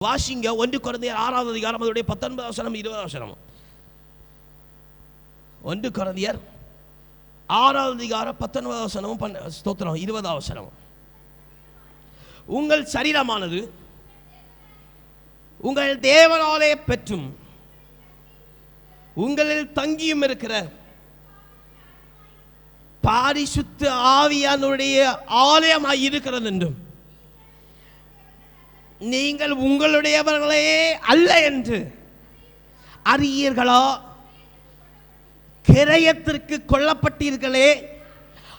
வாசிங்க ஒன்று குழந்தையர் ஆறாவது அதிகாரம் அதோடைய பத்தொன்பது வசனம் இருபது வசனம். ஒன்று குழந்தையர் ஆறாவது அதிகாரம் பத்தொன்பது வசனமும் பன்ன ஸ்தோத்திரம் இருபது அவசரம் உங்கள் சரீரமானது உங்கள் தேவனாலே பெற்றும் உங்களில் தங்கியும் இருக்கிற பாரிசுத்த ஆவியானுடைய ஆலயமாய் இருக்கிறது என்றும் நீங்கள் உங்களுடையவர்களே அல்ல என்று அறியீர்களோ? கிரயத்திற்கு கொல்லப்பட்டீர்களே.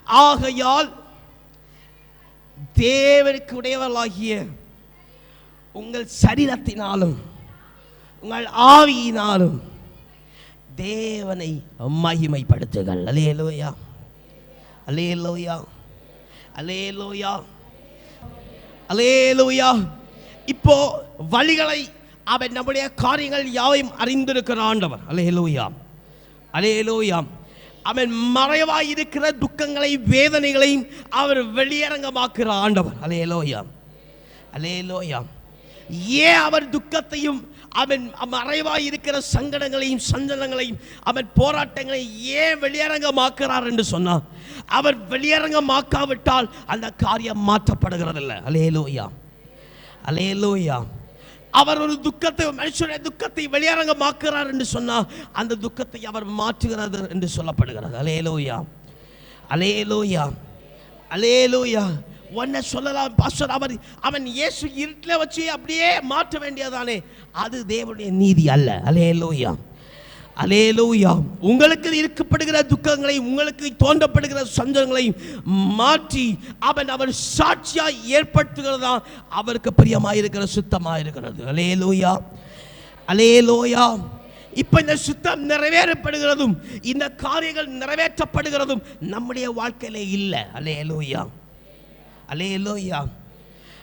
ஆகையால் தேவனுக்கு உடையவர்களாகிய உங்கள் சரீரத்தினாலும் உங்கள் ஆவியினாலும் தேவனை மகிமைப்படுத்துகள் அலேலோயா அலேலோயா அலேலோயா அலேலூயா இப்போ வழிகளை அவன் நம்முடைய காரியங்கள் யாவையும் அறிந்திருக்கிற ஆண்டவர் அலேலூயா அலேலூயா அவன் மறைவாய் இருக்கிற துக்கங்களை வேதனைகளையும் அவர் வெளியரங்கமாக்குற ஆண்டவர் அலேலோயா அலேலோயா ஏன் அவர் துக்கத்தையும் அவன் மறைவாய் இருக்கிற சங்கடங்களையும் சஞ்சலங்களையும் அவன் போராட்டங்களை ஏன் வெளியரங்கமாக்குறார் என்று சொன்னார் அவர் வெளியரங்கமாக்காவிட்டால் அந்த காரியம் மாற்றப்படுகிறதில்ல. அலேலோயா அலையலோயா அவர் ஒரு துக்கத்தை மனுஷனுடைய துக்கத்தை வெளியரங்கமாக்குறார் என்று சொன்னால் அந்த துக்கத்தை அவர் மாற்றுகிறது என்று சொல்லப்படுகிறது. அலேலோயா அலேலோயா அலேலோயா உன்னை சொல்லலாம் பாஸ்டர் அவர் அவன் இயேசு இருட்டில் வச்சு அப்படியே மாற்ற வேண்டியதானே அது தேவனுடைய நீதி அல்ல. அலேலோயா அலேலூயா உங்களுக்கு இருக்கப்படுகிற துக்கங்களை உங்களுக்கு தோன்றப்படுகிற சஞ்சலங்களை மாற்றி அவன் அவர் சாட்சியாக ஏற்படுத்துகிறதா அவருக்கு பிரியமாக இருக்கிற சுத்தமாக இருக்கிறது அலேலூயா அலேலோயா இப்போ இந்த சுத்தம் நிறைவேறப்படுகிறதும் இந்த காரியங்கள் நிறைவேற்றப்படுகிறதும் நம்முடைய வாழ்க்கையிலே இல்லை. அலேலூயா அலேலூயா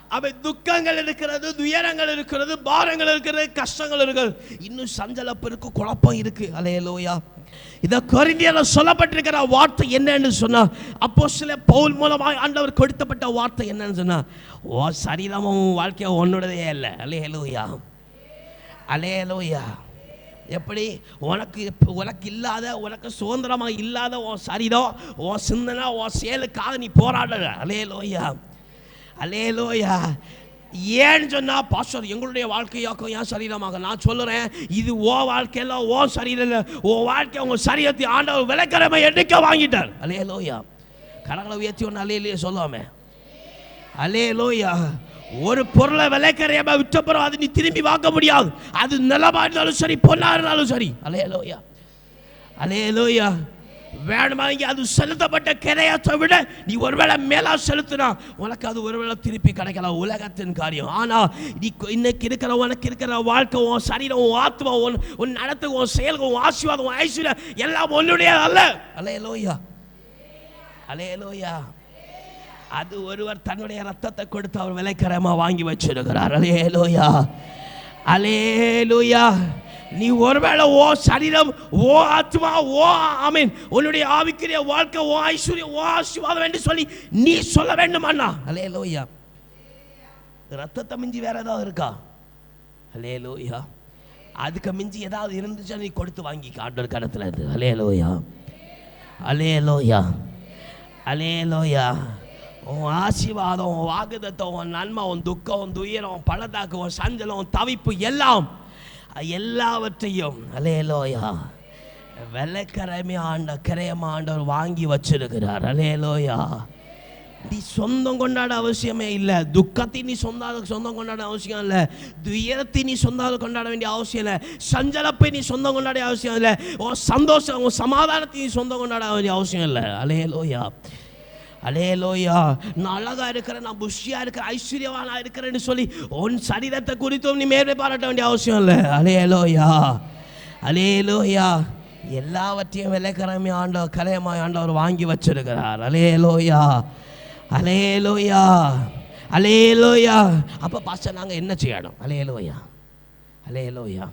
அவை துக்கங்கள் இருக்கிறது துயரங்கள் இருக்கிறது பாரங்கள் இருக்கிறது கஷ்டங்கள் இருக்கிறது. இன்னும் சஞ்சலப்பு இருக்கு குழப்பம் இருக்கு. அலையலோயா. இதை கொரிந்தியல சொல்லப்பட்டிருக்கிற வார்த்தை என்னன்னு சொன்னா அப்போ சில பவுல் மூலமாக ஆண்டவர் கொடுத்தப்பட்ட வார்த்தை என்னன்னு சொன்னா ஓ சரீரமும் வாழ்க்கையை உன்னோடதே இல்லை அலையலோயா. அலையலோயா. எப்படி? உனக்கு உனக்கு இல்லாத உனக்கு சுதந்திரமாக இல்லாத உன் சரிதம் உன் சிந்தனை உன் செயலுக்காக நீ போராடுற. அலையலோயா. அலேலோயா ஏன்னு சொன்னால் பாஸ்டர் எங்களுடைய வாழ்க்கையாக்கும் ஏன் சரீரமாக நான் சொல்லுறேன். இது ஓ வாழ்க்கையில் ஓ சரீரம் இல்லை. ஓ வாழ்க்கை உங்கள் சரீரத்தை ஆண்டவர் விளக்கிழமை எடுக்க வாங்கிட்டார். அலேலோயா கடவுளை உயர்த்தி ஒன்று அலையிலேயே சொல்லாமே அலேலோயா ஒரு பொருளை விலைக்கரையாம விட்டப்புறம் அது நீ திரும்பி வாங்க முடியாது. அது நிலமா இருந்தாலும் சரி பொண்ணா இருந்தாலும் சரி. அலே லோயா அலே லோயா வேணுமாங்க அது செலுத்தப்பட்ட கிரையத்தை விட நீ ஒருவேளை மேலா செலுத்தினா உனக்கு அது ஒருவேளை திருப்பி கிடைக்கலாம். உலகத்தின் காரியம். ஆனா நீ இன்னைக்கு இருக்கிற உனக்கு இருக்கிற வாழ்க்கை உன் சரீரம் உன் ஆத்மா உன் உன் நடத்து உன் செயல்கள் உன் ஆசீர்வாதம் உன் ஐஸ்வர்யம் எல்லாம் ஒன்னுடைய அல்ல அலையலோயா. அலையலோயா. அது ஒருவர் தன்னுடைய ரத்தத்தை கொடுத்து அவர் விலைக்கரமாக வாங்கி வச்சிருக்கிறார். அலேலோயா அலேலோயா நீ ஒருவேளை ஓ சரீரம் ஓ ஆத்மா ஓ ஆமீன் உன்னுடைய ஆவிக்குரிய வாழ்க்கை ஓ ஐஸ்வர்யம் ஓ ஆசீர்வாதம் என்று சொல்லி நீ சொல்ல வேண்டும் அண்ணா. அலேலோயா ரத்தத்தை மிஞ்சி வேற ஏதாவது இருக்கா? அலே லோய்யா அதுக்கு மிஞ்சி ஏதாவது இருந்துச்சா நீ கொடுத்து வாங்கி ஆண்டவர் கடத்துல இருந்து. லோய்யா அலேலோயா லோய்யா உன் ஆசீர்வாதம் உன் வாக்குதத்தம் உன் நன்மை உன் துக்கம் உன் துயரம் உன் உன் சஞ்சலம் உன் தவிப்பு எல்லாம் எல்லாவற்றையும் அலேலோயா வெள்ளக்கரைமே ஆண்ட கரையமா ஆண்டவர் வாங்கி வச்சிருக்கிறார். அலேலோயா நீ சொந்தம் கொண்டாட அவசியமே இல்லை. துக்கத்தை நீ சொந்த சொந்தம் கொண்டாட அவசியம் இல்லை. துயரத்தை நீ சொந்தம் கொண்டாட வேண்டிய அவசியம் இல்லை. சஞ்சலப்பை நீ சொந்தம் கொண்டாட அவசியம் இல்லை. உன் சந்தோஷம் உன் சமாதானத்தை நீ சொந்தம் கொண்டாட வேண்டிய அவசியம் இல்லை. அலையலோயா அலே லோயா நான் அழகாக இருக்கிறேன் நான் புஷியாக இருக்கிறேன் ஐஸ்வர்யவானாக இருக்கிறேன்னு சொல்லி உன் சரீரத்தை குறித்தும் நீ மேலே பாராட்ட வேண்டிய அவசியம் இல்லை. அலேலோயா அலேலோயா எல்லாவற்றையும் விலைக்கிழமை ஆண்டவர் கலையமாய் ஆண்டவர் வாங்கி வச்சிருக்கிறார். அலே லோயா அலே லோயா அலே லோயா அப்போ பாஸ்டர் நாங்கள் என்ன செய்யணும்? அலே லோயா அலே லோயா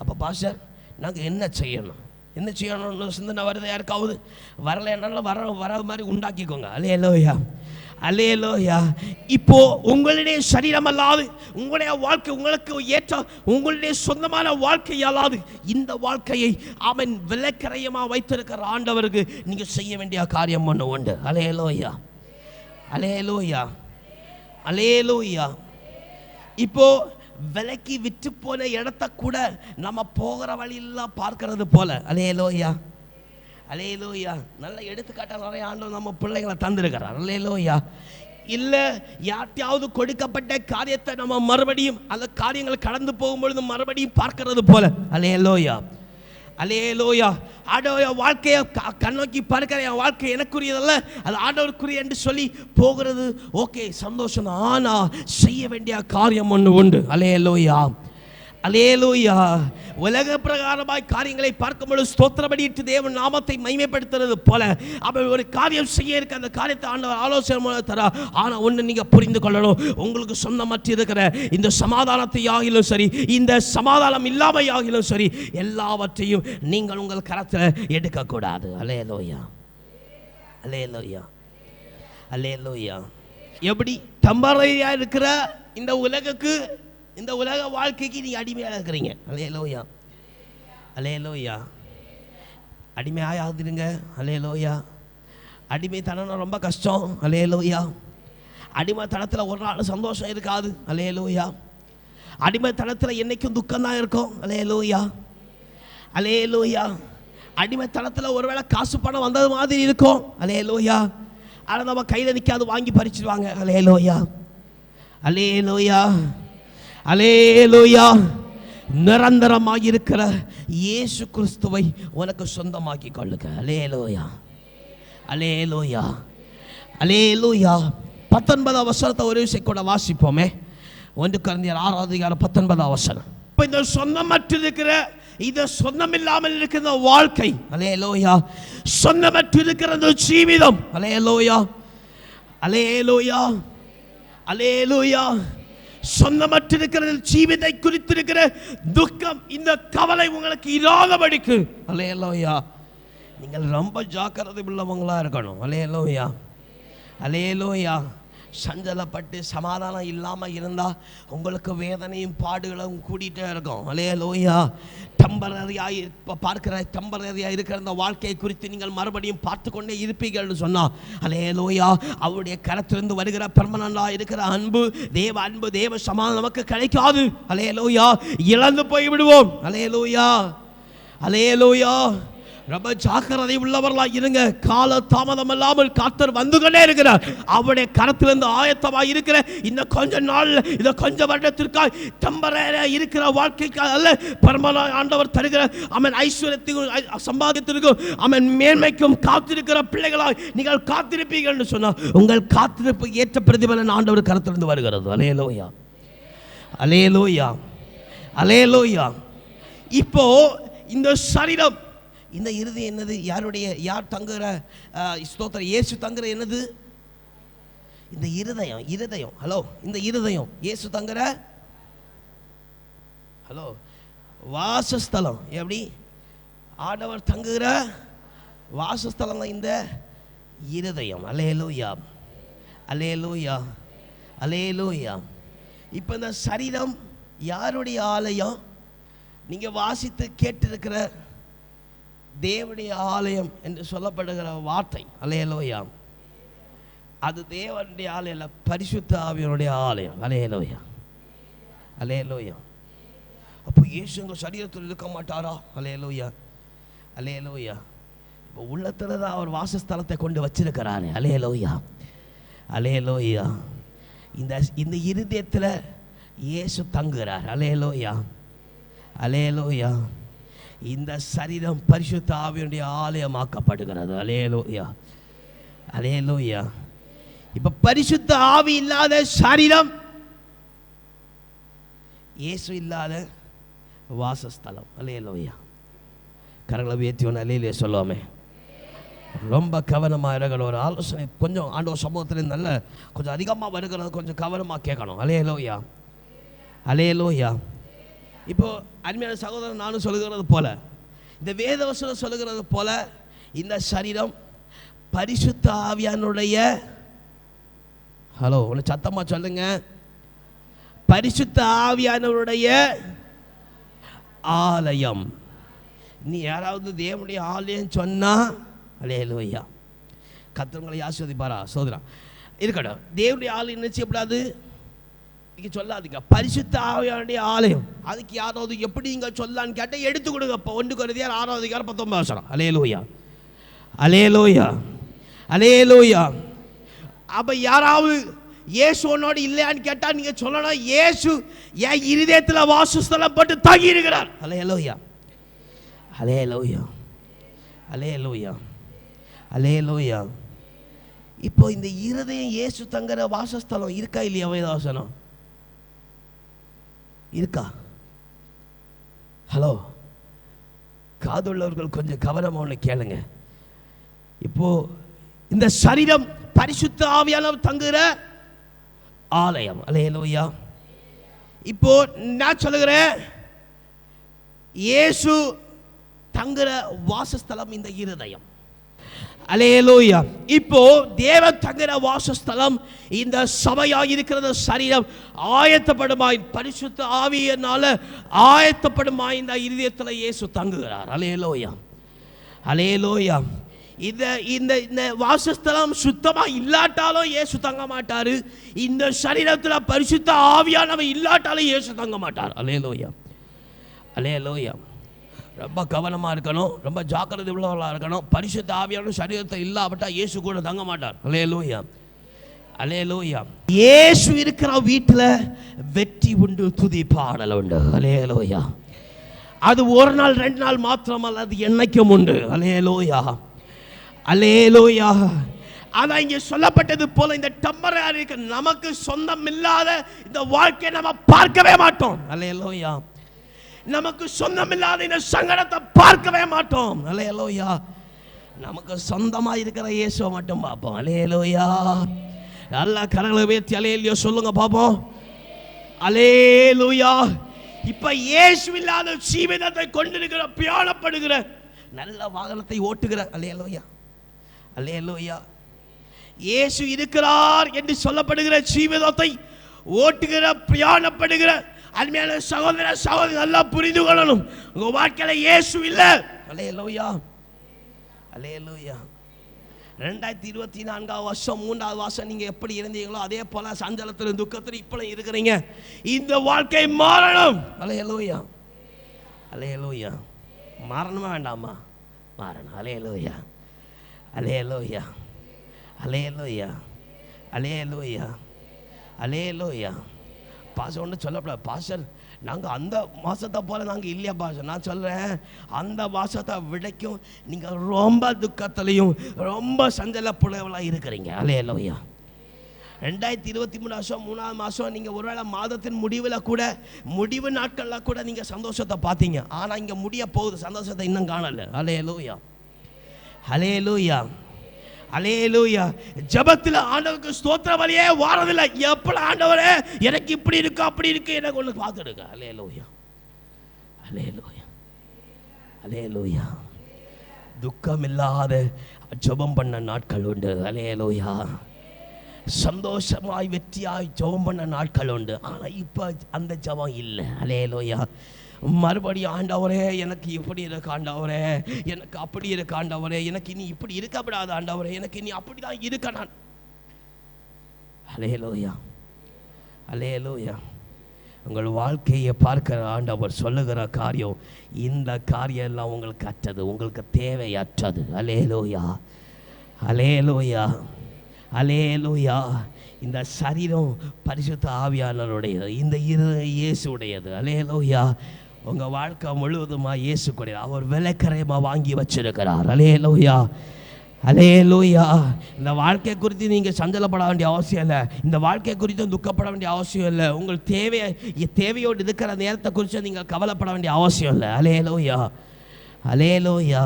அப்போ பாஸ்டர் நாங்கள் என்ன செய்யணும்? என்ன செய்யணும்னு சிந்தனை வருது யாருக்காவது? வரலைன்னாலும் வர வர மாதிரி உண்டாக்கிக்கோங்க. அலையலோயா அல்லேலோயா. இப்போ உங்களுடைய சரீரம் அல்லாது உங்களுடைய வாழ்க்கை உங்களுக்கு ஏற்ற உங்களுடைய சொந்தமான வாழ்க்கை அல்லாது இந்த வாழ்க்கையை அவன் விலக்கரையமா வைத்திருக்கிற ஆண்டவருக்கு நீங்கள் செய்ய வேண்டிய காரியம் ஒன்று உண்டு. அலேலோயா அலேலோயா அலேலோயா இப்போ விலைக்கு விற்று போன இடத்த கூட நம்ம போகிற வழியெல்லாம் பார்க்கறது போல. அலேலோயா அலேலோயா நல்ல எடுத்துக்காட்டாக நிறைய ஆண்டு நம்ம பிள்ளைங்களை தந்திருக்கிறார். அலேலோயா இல்லை யார்ட்டையாவது கொடுக்கப்பட்ட காரியத்தை நம்ம மறுபடியும் அந்த காரியங்கள் கடந்து போகும்பொழுது மறுபடியும் பார்க்கறது போல. அலேலோயா அலேலோயா ஆண்டவர் வாழ்க்கையை க- கண்ணோக்கி பார்க்கிற என் வாழ்க்கை எனக்குரியதல்ல. அது ஆண்டவருக்குரிய என்று சொல்லி போகிறது. ஓகே சந்தோஷம். தான். ஆனா செய்ய வேண்டிய காரியம் ஒன்று உண்டு. அலேலோயா அலேலூயா உலக பிரகாரமாய் காரியங்களை பார்க்கும்பொழுது ஸ்தோத்திரபடியிட்டு தேவன் நாமத்தை மைமைப்படுத்துறது போல அவன் ஒரு காரியம் செய்ய இருக்க அந்த காரியத்தை ஆண்டவர் ஆலோசனை மூலம் தரா. ஆனால் ஒன்று நீங்கள் புரிந்து கொள்ளணும். உங்களுக்கு சொந்தமற்று இருக்கிற இந்த சமாதானத்தை ஆகிலும் சரி இந்த சமாதானம் இல்லாமல் ஆகிலும் சரி எல்லாவற்றையும் நீங்கள் உங்கள் கரத்தில் எடுக்கக்கூடாது. அலேலோயா அலேலோயா அலேலோயா எப்படி டம்பரையா இருக்கிற இந்த உலகுக்கு இந்த உலக வாழ்க்கைக்கு நீங்கள் அடிமையாக இருக்கிறீங்க. அலேலோயா அலேலோயா அடிமையாகாதிருங்க அலேலோயா அடிமைத்தனம் ரொம்ப கஷ்டம். அலேலோயா அடிமைத்தனத்தில் ஒரு நாள் சந்தோஷம் இருக்காது. அலேலோயா அடிமைத்தனத்தில் என்னைக்கும் துக்கம் தான் இருக்கும் அலேலோயா அலேலோயா அடிமைத்தனத்தில் ஒருவேளை காசு பணம் வந்தது மாதிரி இருக்கும். அலேலோயா ஆனால் நம்ம கையில் நிற்காது வாங்கி பறிச்சிடுவாங்க அலேலோயா அலேலோயா அலேலுயா. நிரந்தரமாக இருக்கிற இயேசு கிறிஸ்துவை உனக்கு சொந்தமாக்கி கொள்ளுங்க அலேலோயா. அலேலோயா. அலேலோயா. பத்தொன்பதாம் வசனத்தை ஒரு விஷயம் கூட வாசிப்போமே. ஒன்று குழந்தையர் ஆறாவது அதிகாரம் பத்தொன்பதாம் வசனம். இப்போ இந்த சொந்தமற்று இருக்கிற இது சொந்தமில்லாமல் இருக்கிற வாழ்க்கை. அலேலோயா. சொந்தமற்று இருக்கிற இந்த ஜீவிதம். அலேலோயா. அலேலோயா. அலேலோயா. சொந்தமற்றிருக்கிறது ஜீவிதை குறித்திருக்கிற துக்கம் இந்த கவலை உங்களுக்கு இல்லாதபடிக்கு அலையலோயா. நீங்கள் ரொம்ப ஜாக்கிரதை உள்ளவங்களா இருக்கணும். அலையலோயா. அலையலோயா. சஞ்சலப்பட்டு சமாதானம் இல்லாமல் இருந்தால் உங்களுக்கு வேதனையும் பாடுகளும் கூடிட்டே இருக்கும். அலே லோயா டெம்பரரியாக இப்போ பார்க்கிற டெம்பரரியாக இருக்கிற அந்த வாழ்க்கையை குறித்து நீங்கள் மறுபடியும் பார்த்து கொண்டே இருப்பீர்கள்னு சொன்னால் அலே லோயா அவருடைய கரத்திலிருந்து வருகிற பெர்மனண்டாக இருக்கிற அன்பு தேவ அன்பு தேவ சமாதானம் நமக்கு கிடைக்காது. அலே லோயா இழந்து போய் விடுவோம் அலே லோயா அலே லோயா ரொம்ப ஜாக்கிரதை உள்ளவர்களா இருங்க. கால தாமதம் இல்லாமல் காத்தர் வந்து கொண்டே இருக்கிறார். அவருடைய கரத்திலிருந்து ஆயத்தமாக இருக்கிற இந்த கொஞ்ச நாள் இந்த கொஞ்ச வருடத்திற்காக டம்பரேரா இருக்கிற வாழ்க்கைக்காக அல்ல பரமலா ஆண்டவர் தருகிற அவன் ஐஸ்வர்யத்துக்கும் ஐ- சம்பாதித்திற்கும் அவன் மேன்மைக்கும் காத்திருக்கிற பிள்ளைகளாய் நீங்கள் காத்திருப்பீர்கள் என்று சொன்னார் உங்கள் காத்திருப்பு ஏற்ற பிரதிபலன் ஆண்டவர் கரத்திலிருந்து வருகிறது. அலேலோயா. அலேலோயா. அலேலோயா. இப்போ இந்த சரீரம் இந்த இறுதி என்னது? யாருடைய யார் தங்குற ஸ்தோத்திர இயேசு தங்குற என்னது? இந்த இருதயம் இருதயம். ஹலோ இந்த இருதயம். இயேசு தங்குற ஹலோ வாசஸ்தலம். எப்படி? ஆடவர் தங்குகிற வாசஸ்தலம் தான் இந்த இருதயம். அலேலூயா அலேலூயா அலேலூயா இப்போ இந்த சரீரம் யாருடைய ஆலயம்? நீங்கள் வாசித்து கேட்டிருக்கிற தேவனுடைய ஆலயம் என்று சொல்லப்படுகிற வார்த்தை. அலையலோயா அது தேவனுடைய ஆலயம் இல்ல, பரிசுத்த ஆவியனுடைய ஆலயம். அலையலோயா அலையலோயா அப்போ இயேசுங்க சரீரத்தில் இருக்க மாட்டாரா? அலையலோயா அலையலோயா இப்போ உள்ளத்துல தான் அவர் வாசஸ்தலத்தை கொண்டு வச்சிருக்கிறாரு. அலையலோயா அலையலோயா இந்த இந்த இருதயத்தில் இயேசு தங்குகிறார். அலையலோயா அலையலோயா இந்த சரீரம் பரிசுத்த ஆவியுடைய ஆலயமாக்கப்படுகிறது. அலேலோயா அலேலோயா இப்போ பரிசுத்த ஆவி இல்லாத சரீரம் இயேசு இல்லாத வாசஸ்தலம். அலேலோயா கரங்களை உயர்த்தி ஒன்று அலையிலே சொல்லுவோமே. ரொம்ப கவனமாக இருக்கணும் ஒரு ஆலோசனை கொஞ்சம் ஆண்டவர் சமூகத்தில் நல்ல கொஞ்சம் அதிகமாக வருகிறது கொஞ்சம் கவனமாக கேட்கணும். அலையலோயா அலையலோயா இப்போ அருமையான சகோதரன் நானும் சொல்லுகிறது போல. இந்த வேதவசனம் சொல்லுகிறது போல இந்த சரீரம் பரிசுத்த ஆவியானுடைய ஹலோ ஒன்று சத்தமாக சொல்லுங்க. பரிசுத்த ஆவியானவருடைய ஆலயம். நீ யாராவது தேவனுடைய ஆலயம் அலே அலையலோய்யா கத்திரங்களை ஆஸ்வதிப்பாரா சோதரா இருக்கட்டும். தேவனுடைய ஆலயம் என்ன எப்படாது நீங்க சொல்லாதீங்க. பரிசுத்த ஆவியானுடைய ஆலயம். அதுக்கு யாராவது எப்படி நீங்க சொல்லான்னு கேட்டால் எடுத்து கொடுங்க இப்போ ஒன்று குருதியார் ஆறாவது அதிகாரம் பத்தொன்பது வருஷம் அலையலோயா அலே அலையலோயா அப்போ யாராவது இயேசு உன்னோடு இல்லையான்னு கேட்டால் நீங்கள் சொல்லணும். இயேசு என் இருதயத்தில் வாசஸ்தலம் போட்டு தங்கி இருக்கிறார். அலையலோயா அலையலோயா அலையலோயா அலையலோயா இப்போ இந்த இருதயம் இயேசு தங்குற வாசஸ்தலம் இருக்கா இல்லையா? வேதாசனம் இருக்கா? ஹலோ காதுள்ளவர்கள் கொஞ்சம் கவனமாக ஒன்று கேளுங்க. இப்போ இந்த சரீரம் பரிசுத்த ஆவியானவர் தங்குகிற ஆலயம். அலையலோயா இப்போ நான் சொல்லுகிறேன் இயேசு தங்குற வாசஸ்தலம் இந்த இருதயம். அலேலூயா இப்போ தேவ தங்குற வாசஸ்தலம் இந்த சபையாக இருக்கிற சரீரம் ஆயத்தப்படுமாய் பரிசுத்த ஆவியனால ஆயத்தப்படுமாய் இந்த இருதயத்தில் இயேசு தங்குகிறார். அலேலோயா அலேலோயா இந்த இந்த இந்த வாசஸ்தலம் சுத்தமாக இல்லாட்டாலும் இயேசு தங்க மாட்டார் இந்த சரீரத்தில் பரிசுத்த ஆவியானவன் இல்லாட்டாலும் இயேசு தங்க மாட்டார் அலேலோயா அலேலோயா ரொம்ப கவனமாக இருக்கணும் ரொம்ப ஜாக்கிரதை உள்ளவர்களாக இருக்கணும். பரிசுத்த ஆவியான சரீரத்தை இல்லாவிட்டால் இயேசு கூட தங்க மாட்டார். அலேலோயா அலேலோயா இயேசு இருக்கிற வீட்டில் வெற்றி உண்டு துதி பாடல் உண்டு. அலே அலேலோயா அது ஒரு நாள் ரெண்டு நாள் மாத்திரமல்ல அது என்னைக்கும் உண்டு. அலே லோயா அலே லோயா ஆனால் இங்கே சொல்லப்பட்டது போல இந்த டம்பராரிக்கு நமக்கு சொந்தம் இல்லாத இந்த வாழ்க்கையை நம்ம பார்க்கவே மாட்டோம். அலேலோயா நமக்கு சொந்தமில்லாத இந்த சங்கடத்தை பார்க்கவே மாட்டோம். அலையலோயா. நமக்கு சொந்தமாக இருக்கிற இயேசுவை மட்டும் பார்ப்போம். அலையலோயா. நல்லா கரங்களை உயர்த்தி அலேலியோ சொல்லுங்க பார்ப்போம். அலேலுயா இப்ப இயேசு இல்லாத ஜீவிதத்தை கொண்டிருக்கிற பியானப்படுகிற நல்ல வாகனத்தை ஓட்டுகிற அலேலூயா அலேலூயா இயேசு இருக்கிறார் என்று சொல்லப்படுகிற ஜீவிதத்தை ஓட்டுகிற பிரயாணப்படுகிற அருமையான சகோதர சகோதரி நல்லா புரிந்து கொள்ளணும். உங்க வாழ்க்கையில இயேசு இல்லை. அலே லோயா ரெண்டாயிரத்தி இருபத்தி நான்காவது வருஷம் மூன்றாவது வருஷம் நீங்கள் எப்படி இருந்தீங்களோ அதே போல் சஞ்சலத்திலும் துக்கத்தில் இப்பளும் இருக்கிறீங்க. இந்த வாழ்க்கை மாறணும். அலையலோயா அலையலோயா மாறணுமா வேண்டாமா? மாறணும். அலே லோயா அலே லோயா அலே லோயா அலே லோயா அலே லோயா பாச ஒன்று சொல்லப்படாது. பாஷர் நாங்கள் அந்த மாதத்தை போல் நாங்கள் இல்லையா பாச நான் சொல்கிறேன் அந்த மாதத்தை விடைக்கும் நீங்கள் ரொம்ப துக்கத்துலையும் ரொம்ப சஞ்சலப்புலவளாக இருக்கிறீங்க. அலையலோயா ரெண்டாயிரத்தி இருபத்தி மூணு வருஷம் மூணாவது மாதம் நீங்கள் ஒருவேளை மாதத்தின் முடிவில் கூட முடிவு நாட்களில் கூட நீங்கள் சந்தோஷத்தை பார்த்தீங்க. ஆனால் இங்கே முடிய போகுது சந்தோஷத்தை இன்னும் காணலை. அலையலோயா அலையலோயா அலேலூயா ஜபத்தில் ஆண்டவருக்கு ஸ்தோத்திர வழியே வாரதில்லை. எப்பல ஆண்டவரே எனக்கு இப்படி இருக்கு அப்படி இருக்கு எனக்கு ஒன்று பார்த்துடுங்க. அலேலூயா அலேலூயா அலேலூயா துக்கம் இல்லாத ஜெபம் பண்ண நாட்கள் உண்டு. அலேலூயா சந்தோஷமாய் வெற்றியாய் ஜெபம் பண்ண நாட்கள் உண்டு. ஆனால் இப்போ அந்த ஜெபம் இல்லை. அலேலோயா மறுபடியும் ஆண்டவரே எனக்கு இப்படி இருக்கு ஆண்டவரே எனக்கு அப்படி இருக்கு ஆண்டவரே எனக்கு இனி இப்படி இருக்கப்படாது ஆண்டவரே எனக்கு இனி அப்படி தான் இருக்க நான். அலேலோயா அலேலோயா உங்கள் வாழ்க்கையை பார்க்கிற ஆண்டவர் சொல்லுகிற காரியம் இந்த காரியம் எல்லாம் உங்களுக்கு அற்றது உங்களுக்கு தேவையற்றது. அலேலோயா அலேலோயா அலேலோயா இந்த சரீரம் பரிசுத்த ஆவியானவருடையது இந்த இரு இயேசுடையது அலேலோயா உங்கள் வாழ்க்கை முழுவதுமாக இயேசு கூடியது அவர் விலைக்கரையமாக வாங்கி வச்சிருக்கிறார். அலேலோயா அலேலூயா இந்த வாழ்க்கை குறித்து நீங்கள் சஞ்சலப்பட வேண்டிய அவசியம் இல்லை. இந்த வாழ்க்கை குறித்தும் துக்கப்பட வேண்டிய அவசியம் இல்லை. உங்கள் தேவையை தேவையோடு இருக்கிற நேரத்தை குறித்து நீங்கள் கவலைப்பட வேண்டிய அவசியம் இல்லை. அலேலூயா அலேலூயா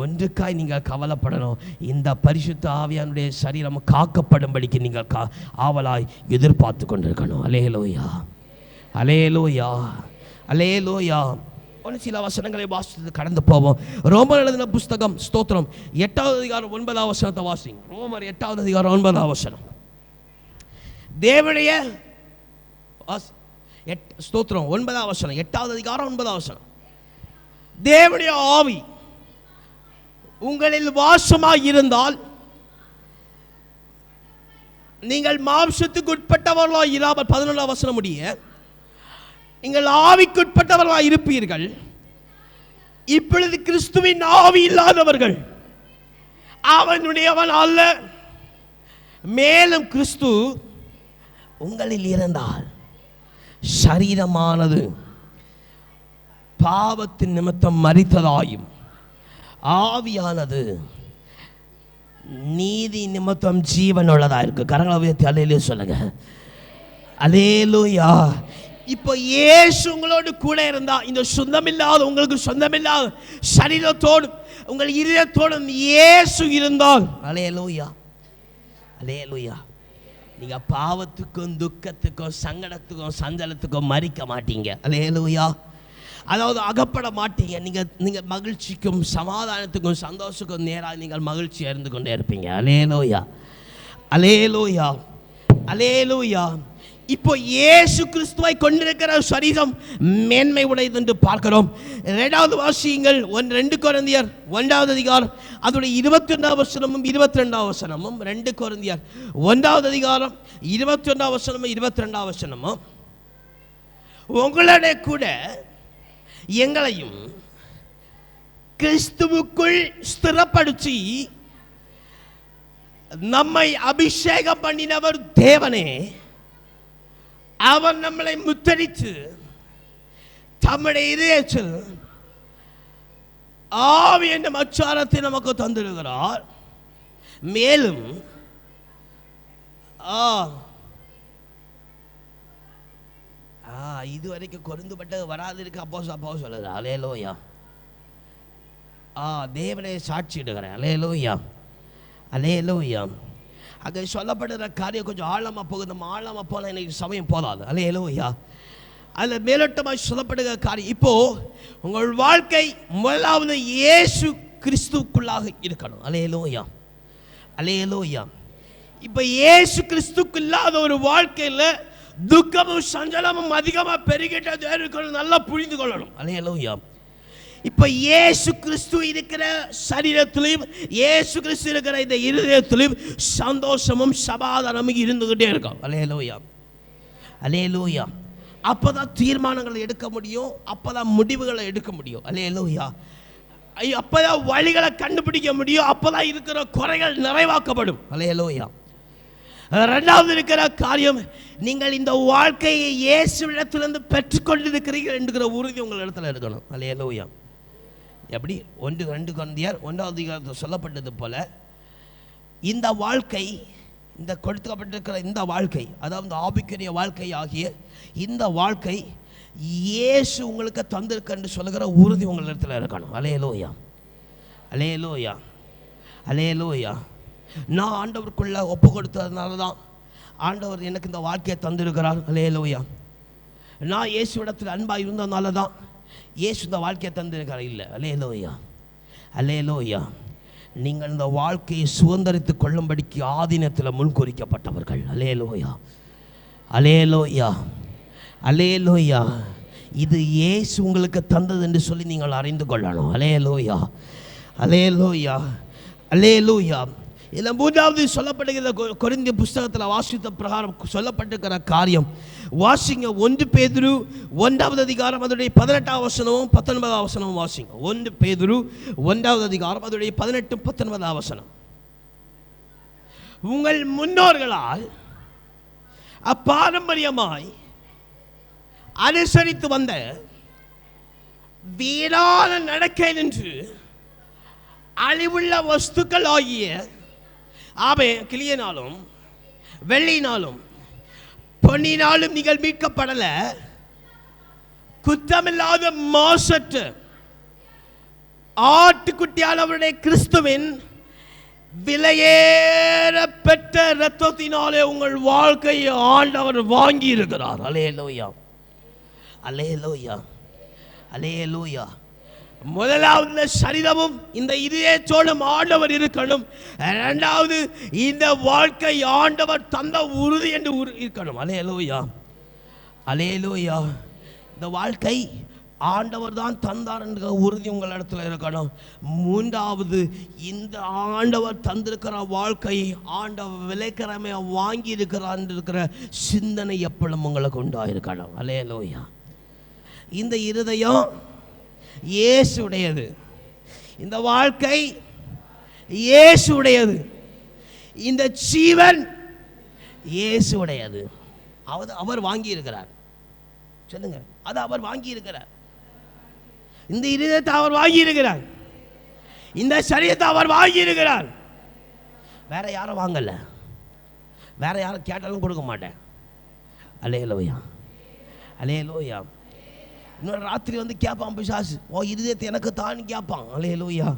ஒன்றுக்காய் நீங்கள் கவலைப்படணும். இந்த பரிசுத்த ஆவியானுடைய சரீரம் காக்கப்படும்படிக்கு நீங்கள் கா ஆவலாய் எதிர்பார்த்து கொண்டிருக்கணும். அலேலோயா அலேலோயா அலேலோயா ஒன்று சில வசனங்களை வாசித்து கடந்து போவோம். ரோமர் எழுதின புஸ்தகம் ஸ்தோத்திரம். எட்டாவது அதிகாரம் ஒன்பதாம் வசனத்தை வாசிங்க. ரோமர் எட்டாவது அதிகாரம் ஒன்பதாம் வசனம். தேவனுடைய வாஸ்- எட் ஸ்தோத்திரம் ஒன்பதாம் வசனம். எட்டாவது அதிகாரம் ஒன்பதாம் வசனம். தேவனுடைய ஆவி உங்களில் வாசமாக இருந்தால் நீங்கள் மாம்சத்துக்கு உட்பட்டவர்களாக இல்லாமல் பதினொன்றாம் வசனம் முடிய நீங்கள் ஆவிக்குட்பட்டவர்களாக இருப்பீர்கள். இப்பொழுது கிறிஸ்துவின் ஆவி இல்லாதவர்கள். அவனுடையவன் அல்ல. மேலும் கிறிஸ்து உங்களில் இருந்தால் சரீரமானது பாவத்தின் நிமித்தம் மறித்ததாயும் ஆவியானது நீதி நிமித்தம் ஜீவனுள்ளதா இருக்கு. கரங்களை உயர்த்தி அலையிலே சொல்லுங்க. அலேலூயா இப்போ இயேசு உங்களோடு கூட இருந்தா இந்த சொந்தமில்லாத உங்களுக்கு சொந்தமில்லாத சரீரத்தோடு உங்கள் இதயத்தோடும் இயேசு இருந்தால். அலேலூயா அலேலூயா நீங்க பாவத்துக்கும் துக்கத்துக்கும் சங்கடத்துக்கும் சஞ்சலத்துக்கும் மறிக்க மாட்டீங்க. அலேலூயா அதாவது அகப்பட மாட்டீங்க. நீங்கள் நீங்கள் மகிழ்ச்சிக்கும் சமாதானத்துக்கும் சந்தோஷத்துக்கும் நேராக நீங்கள் மகிழ்ச்சியா இருந்து கொண்டே இருப்பீங்க. அலேலோயா அலேலோயா அலேலோயா இப்போ இயேசு கிறிஸ்துவை கொண்டிருக்கிற சரீரம் மேன்மை உடையது என்று பார்க்கிறோம். இரண்டாவது வாசியங்கள் ஒன் ரெண்டு குழந்தையர் ஒன்றாவது அதிகாரம் அதோடைய இருபத்தி ரெண்டாவது வசனமும் இருபத்தி ரெண்டாவது வசனமும் ரெண்டு குழந்தையர் ஒன்றாவது அதிகாரம் இருபத்தி ஒன்றாவது வசனமும் இருபத்தி ரெண்டாவது வசனமும். உங்களுடைய கூட எங்களையும் கிறிஸ்துவுக்குள் ஸ்திரப்படுத்தி நம்மை அபிஷேகம் பண்ணினவர் தேவனே. அவன் நம்மளை முத்தரித்து தம்முடைய இதயத்தில் ஆவி என்ற மச்சாரத்தை நமக்கு தந்திருக்கிறார். மேலும் ஆ ஆ இது வரைக்கும் வராது இருக்கு அப்போ அப்போ சொல்லுது அலையலோயா. ஆ தேவனை சாட்சியிடுகிறேன். அலையலோயா. அலையலோயா. அங்கே சொல்லப்படுற காரியம் கொஞ்சம் ஆழமாக போகுது. நம்ம ஆழமாக போனால் இன்னைக்கு சமயம் போதாது. ஐயா அதில் மேலோட்டமாக சொல்லப்படுகிற காரியம் இப்போது உங்கள் வாழ்க்கை முதலாவது இயேசு கிறிஸ்துக்குள்ளாக இருக்கணும். அலேலோயா அலேலோயா இப்போ இயேசு கிறிஸ்துக்கு இல்லாத ஒரு வாழ்க்கையில் துக்கமும் சஞ்சலமும் அதிகமாக பெருகிட்டது இருக்கணும். நல்லா புரிந்து கொள்ளணும். அலேலோயா இப்போ இயேசு கிறிஸ்து இருக்கிற சரீரத்திலையும் இயேசு கிறிஸ்து இருக்கிற இந்த இருதயத்திலையும் சந்தோஷமும் சமாதானமும் இருந்துகிட்டே இருக்கும். அலேலோயா அலேலூயா அப்பதான் தீர்மானங்களை எடுக்க முடியும் அப்பதான் முடிவுகளை எடுக்க முடியும். அலேலூயா ஐயோ, அப்பதான் வழிகளை கண்டுபிடிக்க முடியும் அப்பதான் இருக்கிற குறைகள் நிறைவாக்கப்படும். அலேலூயா ரெண்டாவது இருக்கிற காரியம் நீங்கள் இந்த வாழ்க்கையை இயேசுவிடத்திலிருந்து பெற்றுக்கொண்டிருக்கிறீர்கள் என்கிற உறுதி உங்கள் இடத்துல இருக்கணும். அலேலூயா எப்படி? ஒன்று ரெண்டு குழந்தையார் ஒன்றாவது அதிகாரத்தில் சொல்லப்பட்டது போல் இந்த வாழ்க்கை இந்த கொடுக்கப்பட்டிருக்கிற இந்த வாழ்க்கை அதாவது ஆபிக்குரிய வாழ்க்கை ஆகிய இந்த வாழ்க்கை இயேசு உங்களுக்கு தந்திருக்கு சொல்லுகிற உறுதி உங்கள் இடத்துல இருக்கணும். அலையலோயா. அலையலோயா. அலையலோயா. நான் ஆண்டவருக்குள்ளே ஒப்பு கொடுத்ததுனால தான் ஆண்டவர் எனக்கு இந்த வாழ்க்கையை தந்திருக்கிறார். அலையலோயா. நான் இயேசுவிடத்தில் அன்பாக இருந்ததுனால தான் இயேசு இந்த வாழ்க்கையை தந்திருக்கார். இல்லை அலேலோயா அலேலோயா நீங்கள் இந்த வாழ்க்கையை சுதந்திரித்துக் கொள்ளும்படிக்கு ஆதீனத்தில் முன்குறிக்கப்பட்டவர்கள். அலேலோயா அலேலோயா லோய்யா இது ஏசு உங்களுக்கு தந்தது என்று சொல்லி நீங்கள் அறிந்து கொள்ளணும். அலேலோயா அலேலோயா அலேலோயா இதில் மூன்றாவது சொல்லப்படுகிற குறைந்த புஸ்தகத்தில் வாசித்த பிரகாரம் சொல்லப்பட்டிருக்கிற காரியம் வாசிங்க. ஒன்று பேதுரு ஒன்றாவது அதிகாரம் அதனுடைய பதினெட்டாம் வசனமும் பத்தொன்பதாம் வசனமும் வாசிங்க. ஒன்று பேதுரு ஒன்றாவது அதிகாரம் அதனுடைய பதினெட்டு பத்தொன்பதாம் வசனம். உங்கள் முன்னோர்களால் அப்பாரம்பரியமாய் அனுசரித்து வந்த வீணான நடக்கை நின்று அழிவுள்ள வஸ்துக்கள் ஆகிய ஆபே கிளியனாலும் வெள்ளினாலும் பொன்னினாலும் நீங்கள் மீட்கப்படல. குற்றமில்லாத மாசற்று. ஆட்டுக்குட்டியானவருடைய கிறிஸ்துவின் விலையேறப்பெற்ற ரத்தத்தினாலே உங்கள் வாழ்க்கையை ஆண்டவர் வாங்கி இருக்கிறார் அலே லோயா அலே லோயா அலே லோயா முதலாவது இந்த சரீரமும் இந்த இதயத்தோடும் ஆண்டவர் இருக்கணும். இரண்டாவது இந்த வாழ்க்கை ஆண்டவர் தந்த உறுதி என்று இருக்கணும். அலையலோயா. அலையலோயா. இந்த வாழ்க்கை ஆண்டவர் தான் தந்தார் என்ற உறுதி உங்கள் இடத்துல இருக்கணும். மூன்றாவது இந்த ஆண்டவர் தந்திருக்கிற வாழ்க்கையை ஆண்டவர் விலைக்கிறமைய வாங்கி இருக்கிறான் இருக்கிற சிந்தனை எப்பளும் உங்களுக்கு உண்டாயிருக்கணும். அலையலோயா. இந்த இருதயம் இயேசுடையது. இந்த வாழ்க்கை இயேசுடையது. இந்த ஜீவன் இயேசுடையது. அவர் அவர் வாங்கி இருக்கிறார் சொல்லுங்க. அது அவர் வாங்கி இருக்கிறார் இந்த இருதயத்தை அவர் வாங்கி இருக்கிறார் இந்த சரீரத்தை அவர் வாங்கி இருக்கிறார் வேற யாரும் வாங்கல. வேற யாரும் கேட்டாலும் கொடுக்க மாட்டேன். அலையலோயா அலையலோயா இன்னொரு ராத்திரி வந்து கேட்பான் பிசாசு. ஓ இதயத்தை எனக்கு தான் கேட்பான் அலையலோயா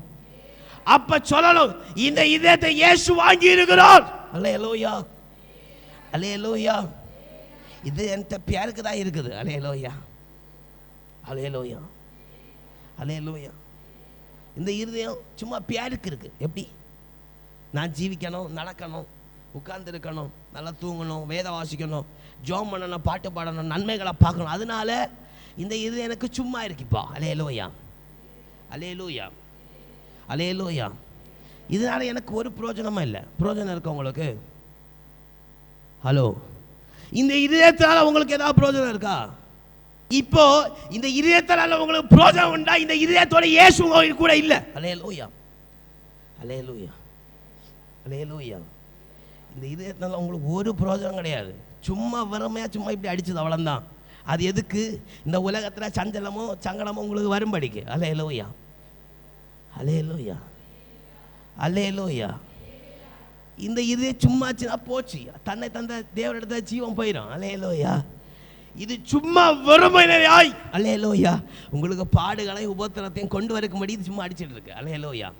அப்ப சொல்லணும் இந்த இதயத்தை இயேசு வாங்கி இருக்கிறார். அலையலோயா அலையலோயா இது என்கிட்ட பேருக்கு தான் இருக்குது. அலையலோயா அலே லோய்யா இந்த இருதயம் சும்மா பேருக்கு இருக்கு. எப்படி? நான் ஜீவிக்கணும் நடக்கணும் உட்கார்ந்துருக்கணும் நல்லா தூங்கணும் வேத வாசிக்கணும் ஜோம் பண்ணணும் பாட்டு பாடணும் நன்மைகளை பார்க்கணும். அதனால இந்த இது எனக்கு சும்மா இருக்குப்பா. அலையலோயா. அலையலோயா. அலையலோயா. இதனால் எனக்கு ஒரு பிரயோஜனமும் இல்லை. பிரயோஜனம் இருக்கு உங்களுக்கு? ஹலோ இந்த இதயத்தால் உங்களுக்கு ஏதாவது பிரயோஜனம் இருக்கா? இப்போ இந்த இதயத்தால் உங்களுக்கு பிரோஜனம் உண்டா? இந்த இதயத்தோட இயேசு உங்க கூட இல்ல. அலையலூயா. அலே அலையலூயா. இந்த இதயத்தால உங்களுக்கு ஒரு பிரோஜனம் கிடையாது. சும்மா வெறுமையாக சும்மா இப்படி அடிச்சது அவ்வளோதான் அது எதுக்கு? இந்த உலகத்தில் சஞ்சலமோ சங்கடமோ உங்களுக்கு வரும்படிக்கு அலையலூயா அலே அலையலூயா இந்த இதே சும்மாச்சுன்னா போச்சு. தன்னை தந்த தேவனிடத்த ஜீவன் போயிடும் அலையலோயா இது சும்மா வெறுமையாய் அலையலோயா உங்களுக்கு பாடுகளையும் உபத்திரத்தையும் கொண்டு வரக்கும்படி இது சும்மா அடிச்சிட்டு இருக்கு அலையலோயா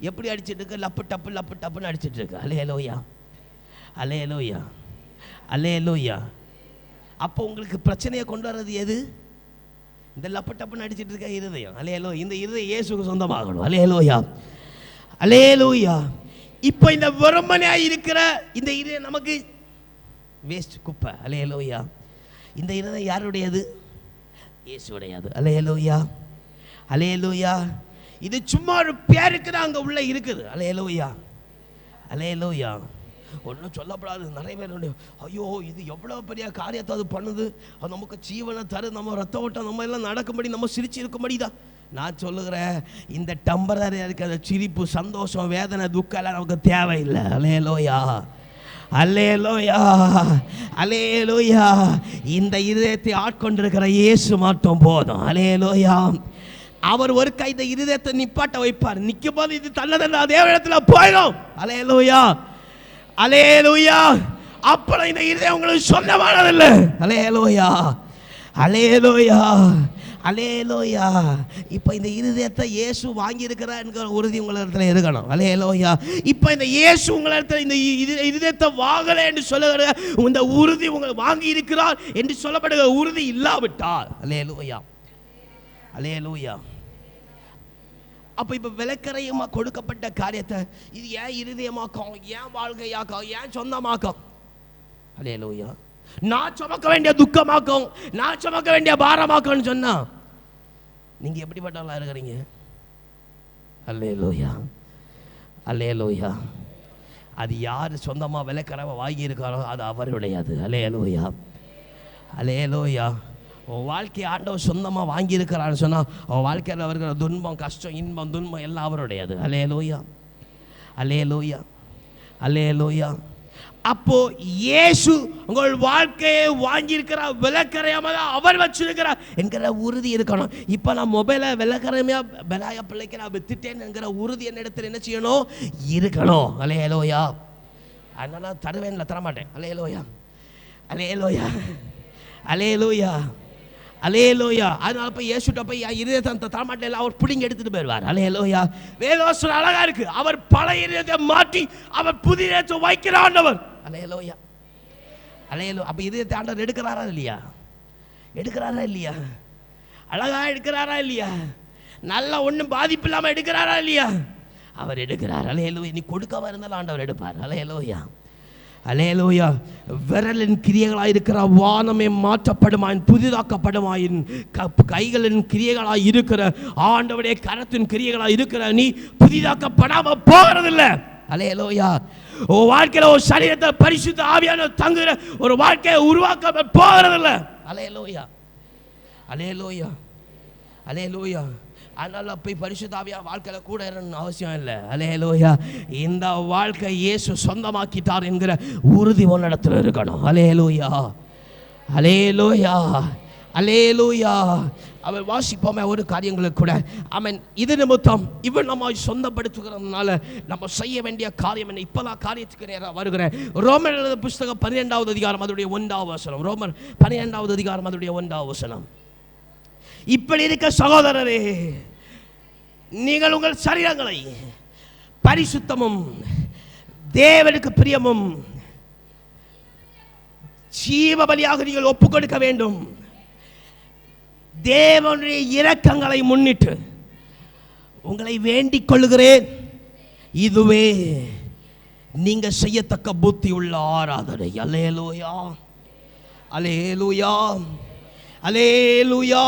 எப்படி அடிச்சிட்டு இருக்கு லப்பு டப்பு லப்பு டப்புன்னு அடிச்சிட்டு இருக்கு அலையலோயா அலே அலையலோயா அப்போ உங்களுக்கு பிரச்சனையை கொண்டு வர்றது எது? இந்த லப்பு டப்புன்னு அடிச்சிட்டு இருக்க இருதயம். அலையலோ இந்த இருதயம் இயேசுக்கு சொந்தமாகணும். அலையலோயா அலையலோயா இப்போ இந்த வெறுமனையா இருக்கிற இந்த இருதயம் நமக்கு வேஸ்ட் குப்பை. அலையலோயா இந்த இருதயம் யாருடையது? இயேசுடையது. அலையலோயா அலையலோயா இது சும்மா ஒரு பேருக்கு தான் அங்கே உள்ள இருக்குது. அலையலோயா அலையலோயா ஒன்றும் சொல்லப்படாது. நிறைய பேர் ஐயோ இது எவ்வளோ பெரிய காரியத்தை அது பண்ணுது? அது நமக்கு ஜீவனை தரு நம்ம ரத்த ஓட்டம் நம்ம எல்லாம் நடக்கும்படி நம்ம சிரிச்சு இருக்கும்படி தான். நான் சொல்லுகிறேன் இந்த டம்பரரியாக இருக்கிற சிரிப்பு சந்தோஷம் வேதனை துக்கம் எல்லாம் நமக்கு தேவையில்லை. அலையலோயா அல்லேலோயா. அலேலோயா இந்த இதயத்தை ஆட்கொண்டிருக்கிற இயேசு மாட்டம் போதும். அலேலோயா அவர் ஒரு கை இந்த இருதயத்தை நிப்பாட்ட வைப்பார். நிற்கும் போது இது தன்னதல்ல அதே இடத்துல போயிடும். அலே லூயா அப்புறம் இந்த இருதயம் உங்களுக்கு சொந்தமானதில்லை அலேலோயா அலேலோயா அலேலோயா இப்போ இந்த இருதயத்தை இயேசு வாங்கியிருக்கிறா என்கிற உறுதி உங்கள் இடத்துல இருக்கணும். அலேலோயா இப்போ இந்த இயேசு உங்களிடத்தில் இடத்துல இந்த இரு- இருதயத்தை வாங்கலை என்று சொல்லுகிற இந்த உறுதி உங்களை வாங்கி இருக்கிறார் என்று சொல்லப்படுகிற உறுதி இல்லாவிட்டால். அலேலோயா அலேலோயா அப்போ இப்போ விளக்கரையமாக கொடுக்கப்பட்ட காரியத்தை? இது ஏன் இருதயமாக்கும்? ஏன் வாழ்க்கையாக்கும்? ஏன் சொந்தமாக்கும்? அலேலோயா நான் சுமக்க வேண்டிய துக்கமாக்கும் நான் சுமக்க வேண்டிய பாரமாக்கும்னு சொன்னா நீங்கள் எப்படிப்பட்டவங்களா இருக்கிறீங்க? அல்லே லோயா அல்லே லோயா அது யார் சொந்தமாக விலைக்கரவை வாங்கியிருக்காரோ அது அவருடையது. அலேலோயா அலேலோயா உன் வாழ்க்கை ஆண்டவர் சொந்தமாக வாங்கியிருக்கிறான்னு சொன்னால் அவன் வாழ்க்கையில் வருகிற துன்பம் கஷ்டம் இன்பம் துன்பம் எல்லாம் அவருடையது. அலேலோயா அலே லோயா அப்போ இயேசு உங்கள் வாழ்க்கையை வாங்கியிருக்கிற விலக்கரையாம தான் அவர் வச்சிருக்கிறார் என்கிற உறுதி இருக்கணும். இப்போ நான் மொபைலை விலக்கரைமையா பெலாய பிள்ளைக்கு நான் வித்துட்டேன் என்கிற உறுதி என்னிடத்தில் என்ன செய்யணும்? இருக்கணும். அலையலோயா அதனால தருவேன்ல தரமாட்டேன். அலையலோயா அலையலோயா அலையலோயா அலேலோயா அதனால போய் ஏசுட்ட போய் என் இருதயத்தை தரமாட்டேன் அவர் பிடிங்கி எடுத்துட்டு போயிடுவார். அலேலோயா வேதோசனம் அழகா இருக்கு. அவர் பழைய இருதயத்தை மாற்றி அவர் புதிய இதயத்தை வைக்கிற லோயா அலையலோ அப்போ அப்ப இதயத்தை ஆண்டவர் எடுக்கிறாரா இல்லையா? எடுக்கிறாரா இல்லையா? அழகா எடுக்கிறாரா இல்லையா? நல்லா ஒன்றும் பாதிப்பு இல்லாமல் எடுக்கிறாரா இல்லையா? அவர் எடுக்கிறார். அலையலோயா நீ கொடுக்கவா இருந்தாலும் ஆண்டவர் எடுப்பார். அலையலோயா அலேலோயா விரலின் கிரியைகளாய் இருக்கிற வானமே மாற்றப்படுமாயின் புதிதாக்கப்படுமாயின் க- கைகளின் கிரியைகளாய் இருக்கிற ஆண்டவுடைய கரத்தின் கிரியைகளாய் இருக்கிற நீ புதிதாக்கப்படாம போறதில்ல அலேலோயா ஓ வாழ்க்கையில் ஒரு சரீரத்தை பரிசுத்த ஆவியான தங்குற ஒரு வாழ்க்கையை உருவாக்க போகிறதில்லை. அலேலோயா அலேலோயா அலேலோயா அதனால் போய் பரிசுத்தாவியா வாழ்க்கையில் கூட இருக்கணும்னு அவசியம் இல்லை. அலே லோயா இந்த வாழ்க்கை இயேசு சொந்தமாக்கிட்டார் என்கிற உறுதி உன்னிடத்தில் இருக்கணும். அலே லோயா அலே லோயா அலே லோயா அவன் வாசிப்போமே ஒரு காரியங்களுக்கு கூட. அவன் இது நிமித்தம் இவன் நம்ம சொந்தப்படுத்துகிறதுனால நம்ம செய்ய வேண்டிய காரியம் என்ன? இப்போதான் காரியத்துக்கு நேராக வருகிறேன். ரோமர் எழுத புஸ்தகம் பன்னிரெண்டாவது அதிகாரம் அதோடைய ஒன்றாவது வசனம். ரோமர் பன்னிரெண்டாவது அதிகாரம் அதோடைய ஒன்றாவது வசனம். இப்படி இருக்க சகோதரரே நீங்கள் உங்கள் சரீரங்களை பரிசுத்தமும் தேவனுக்கு பிரியமும் ஜீவ பலியாக நீங்கள் ஒப்புக் கொடுக்க வேண்டும். தேவனுடைய இரக்கங்களை முன்னிட்டு உங்களை வேண்டிக் கொள்கிறேன் இதுவே நீங்க செய்யத்தக்க புத்தி உள்ள ஆராதனை. அலேலூயா அலேலூயா அலேலூயா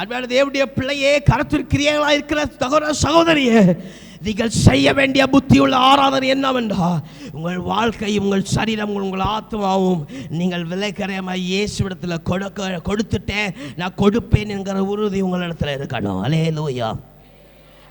அன்பான தேவனுடைய பிள்ளையே கரத்திற்கிரியர்களாக இருக்கிற தகவல சகோதரியே நீங்கள் செய்ய வேண்டிய புத்தியுள்ள ஆராதனை என்னவென்றா? உங்கள் வாழ்க்கை உங்கள் சரீரம் உங்கள் ஆத்மாவும் நீங்கள் விலைக்கரையமாக இயேசுவிடத்தில் கொடுக்க கொடுத்துட்டேன் நான் கொடுப்பேன் என்கிற உறுதி உங்களிடத்தில் இருக்கணும். அலே லூயா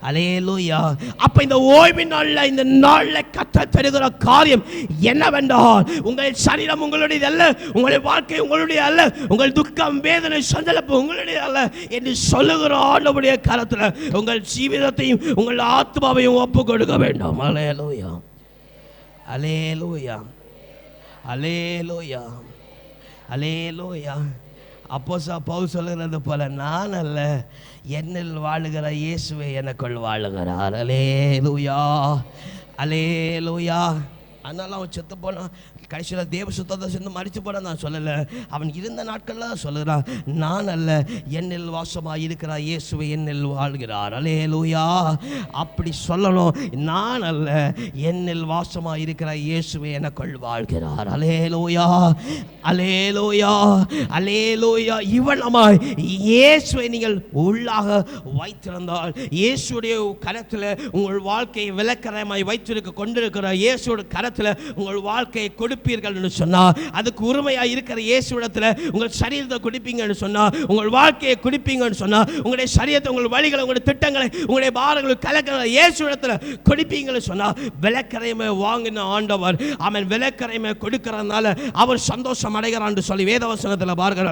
அலையலூயா அப்ப இந்த ஓய்வு நாளில் இந்த நாளில் கத்த தருகிற காரியம் என்னவென்றால் உங்கள் சரீரம் உங்களுடைய அல்ல உங்களுடைய வாழ்க்கை உங்களுடைய அல்ல உங்கள் துக்கம் வேதனை சஞ்சலப்பு உங்களுடைய அல்ல என்று சொல்லுகிற ஆண்டவுடைய காலத்தில் உங்கள் ஜீவிதத்தையும் உங்கள் ஆத்மாவையும் ஒப்பு கொடுக்க வேண்டும். அலேலூயா அலேலூயா அலேலூயா அப்போ சா பவுல் சொல்லுறது போல நான் அல்ல என்னில் வாழுகிற இயேசுவே எனக்குள் வாழுகிறார். அலே ஊயா அலே லூயா அதனால அவன் செத்து போனான். கடைசியில் தேவ சுத்தத்தை சேர்ந்து மறித்து போட நான் சொல்லலை. அவன் இருந்த நாட்களில் சொல்லுறான் நான் அல்ல என்னில் வாசமாக இருக்கிறார் இயேசுவை என்னில் வாழ்கிறார். அலேலூயா அப்படி சொல்லணும் நான் அல்ல என்னில் வாசமாக இருக்கிற இயேசுவை எனக்குள் வாழ்கிறார். அலேலூயா அலேலூயா அலேலூயா இவனமாய் இயேசுவை நீங்கள் உள்ளாக வைத்திருந்தால் இயேசுடைய கரத்தில் உங்கள் வாழ்க்கையை விளக்கரமாய் வைத்திருக்க கொண்டிருக்கிற இயேசுவோட கரத்தில் உங்கள் வாழ்க்கையை கொடு என்று சொன்னால் அதுக்கு உரிமையாக இருக்கிற இயேசுவிடத்தில் உங்கள் சரீரத்தை குடிப்பீங்கன்னு சொன்னால் உங்கள் வாழ்க்கையை குடிப்பீங்கன்னு சொன்னால் உங்களுடைய சரீரத்தை உங்கள் வழிகளை உங்களுடைய திட்டங்களை உங்களுடைய பாரங்களை கலக்கிற இயேசுவிடத்தில் குடிப்பீங்கன்னு சொன்னால் விளக்கரையுமே வாங்கின ஆண்டவர் அவன் விளக்கரையுமே கொடுக்கறதுனால அவர் சந்தோஷம் அடைகிறான் சொல்லி வேதவசனத்தில் பார்க்கிறோம்